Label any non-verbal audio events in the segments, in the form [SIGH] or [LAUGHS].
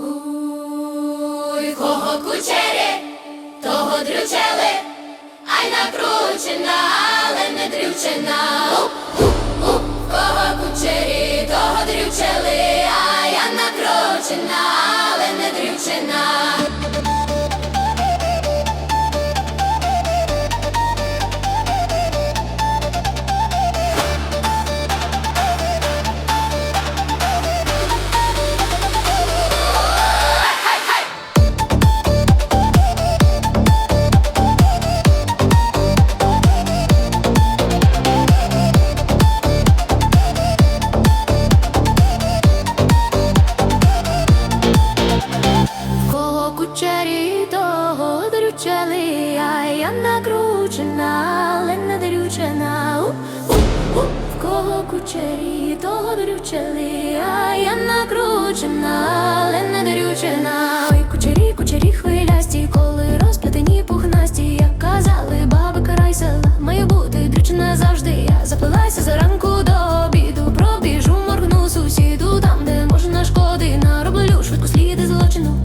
Уй, кого кучері, того дрючели, ай накручена, але не дрючена. Кого кучері, того дрючели, а я накручена, а я накручена, але не дрючена. В кого кучері, того дрючели, а я накручена, але не дрючена. Ой, кучері, кучері хвилясті, коли розплетені пухнасті, як казали, баби карай села, маю бути дрючена завжди. Я заплилася зранку до обіду, пробіжу, моргну сусіду, там, де можна шкоди, нароблю швидко сліди злочину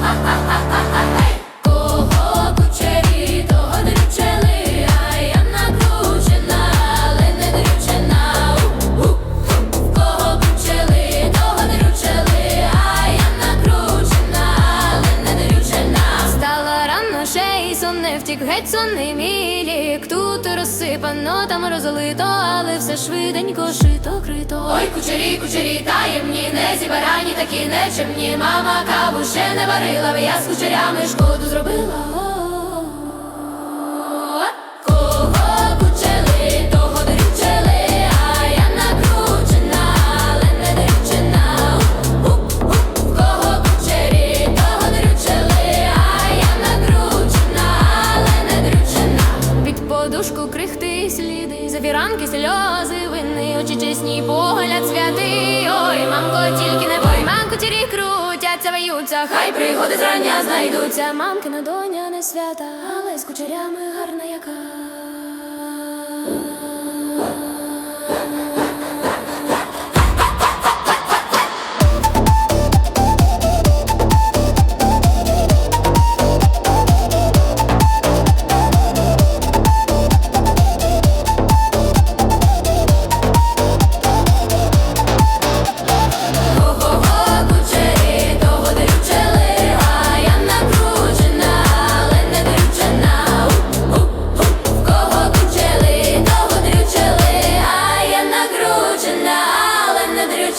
hey! [LAUGHS] не втік, геть сонний мій лік. Тут розсипано, там розлито, але все швиденько шито крито. Ой, кучері, кучері, таємні, не зібарані, такі нечемні. Мама каву ще не варила, я з кучерями шкоду зробила. Подушку крихти сліди, завіранки, сльози, вини, очі чесні, погляд святий. Ой, мамко, тільки не бой, мамко, тірі крутяться, ваються, хай пригоди зрання знайдуться. Мамкина доня не свята, але з кучерями гарна яка.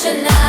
tonight.